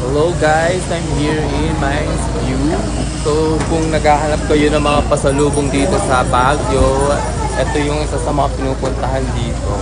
Hello guys, I'm here in Mines View. So kung naghahanap kayo ng mga pasalubong dito sa Baguio, ito yung isa sa mga pinupuntahan dito.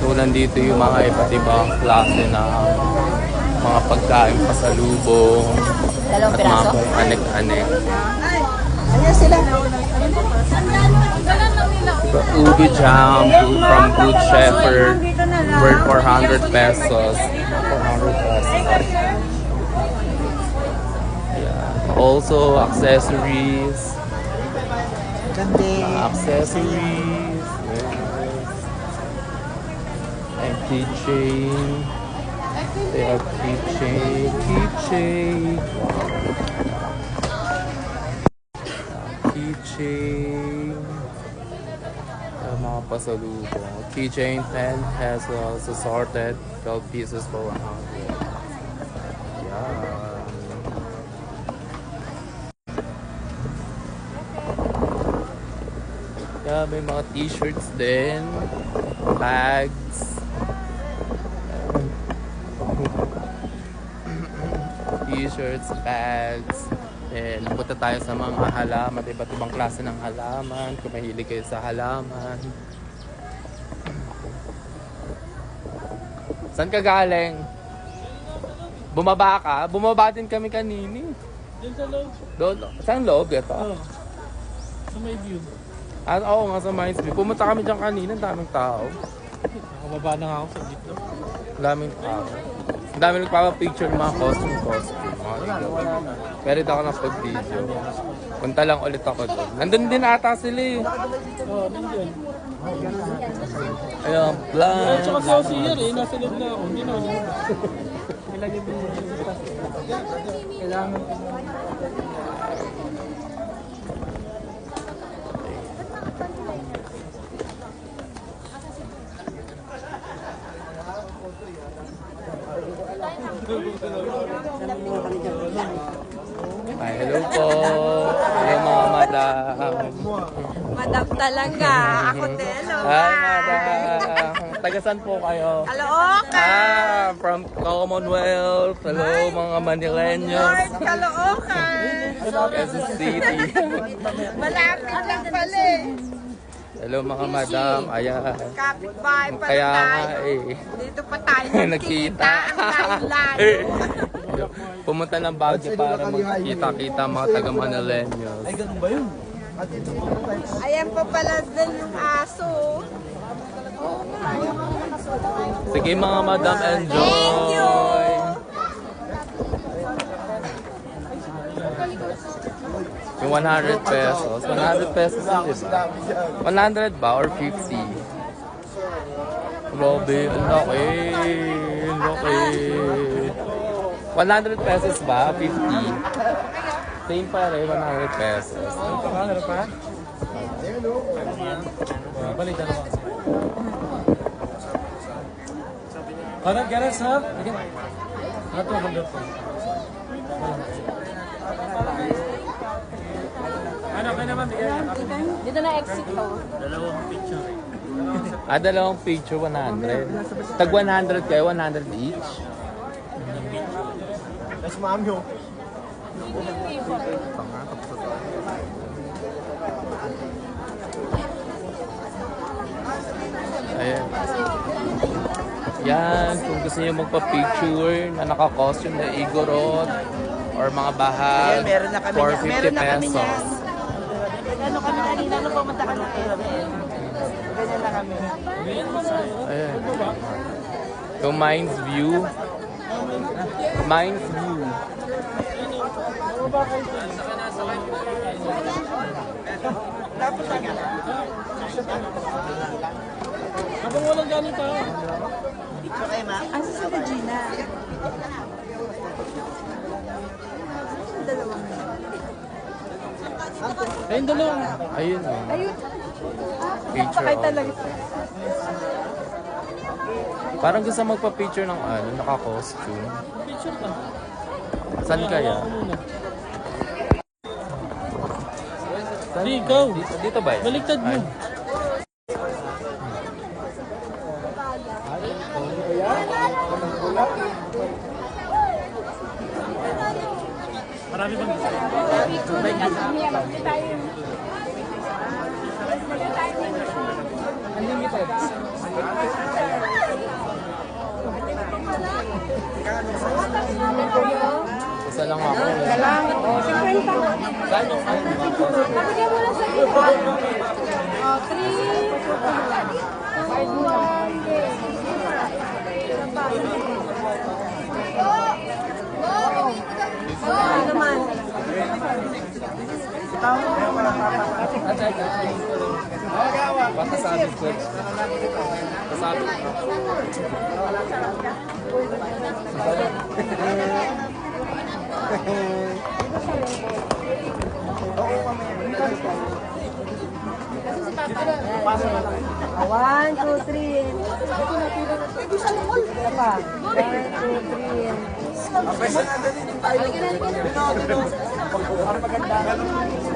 So nandito yung mga iba't ibang klase na mga pagkain pasalubong at mga anek-anek. Ayan sila. Ubi Jam from Good Shepherd worth 400 pesos. 400 pesos. Yeah. Also accessories. Ganda. Ah, accessories. And keychain. They have keychain, keychain. Keychain. Yung mga pasalubong. Uh, Keychain 10 pesos assorted. 12 pieces for 100. Yeah. Yeah, may mga t-shirts din. Bags. t-shirts, bags. And punta tayo sa mga halaman, iba't ibang klase ng halaman. Kung mahilig kayo sa halaman. Saan ka galing? Bumaba ka? Bumaba din kami kanini. Diyan sa loob. Doon, saan loob ito? Oo. Sa may view. Ah, oo nga sa Mines View. Pumunta kami dyan kanina, daming tao. Nakababa na nga ako sa gitna. Daming tao. Ang daming nagpapapicture ng mga costume, costume. Pero ako napag-video. Punta lang ulit ako doon. Nandun din ata sila eh. Oo, nandiyan. Ayun, At plan. saka si Osier eh, nasa loob na ako. Hindi na ako. Mo yung Kailangan. Ay, hello po. Hello mga madam. Madam talaga. Ako telo. Hi, madam. Tagasan po kayo? Kaloocan. Ah, from Commonwealth. Hello mga Manileños. North Caloocan. Quezon City. Malapit lang pala eh. Hello mga madam. Ayan. Kapit-bahay pa Kaya nga tayo. eh. Dito pa tayo Nagkita. layo. Pumunta ng Baguio para magkita-kita mga taga Manileños. ganun ba yun? Ayan pa pala din yung aso. Sige mga madam, enjoy! Yung 100 pesos. 100 pesos yun, di ba? 100 ba? Or 50? Grabe, ang laki. Ang laki. 100 pesos ba? 50? Same pa rin, 100 pesos. Ano pa? Balik dalawa. Parang garas ha? Ato ang ganda to. Ano, kaya naman bigyan. Dito na exit to. Dalawang picture. Ah, dalawang picture, 100. Tag 100 kayo, 100 each. Tapos mami ho. Ayan. Yan, kung gusto niyo magpa-picture na naka-costume na Igorot or mga bahag, Ayan, meron na kami for niya. 50 Meron na kami pesos. niyan. Ano kami kanina nung pumunta kami kayo? Ganyan na kami. Ayan. Yung Mind's View. Mind's View. Habang walang galing tao. Ang sa si Regina. Ayun dalawa. Ayun o. Ayun. Picture of. talaga. Parang gusto magpa-picture ng ano, naka-costume. Picture ka. Saan kaya? Saan? Di, ikaw. Dito, dito ba yan? Baliktad mo. Ay. Marami bang gusto? Unlimited. Isa lang ako. Isa lang. Saan yung kain? Pakagyan mo lang sa dito. 3, 2, 1, Basta sabi ko. Sabi ko. One, two, three. Isa pa. One, two, three.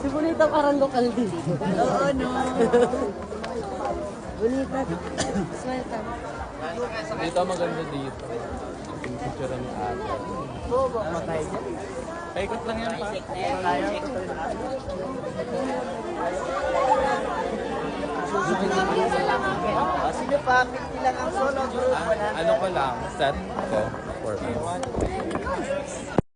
Si Bonita parang lokal din. Oo, no. Bonita. Ka. Dito maganda dito. Yung picture ni ate. Paikot lang yan pa. Sino pa? 50 lang ang solo group. Wala Ano ko lang, set ko. For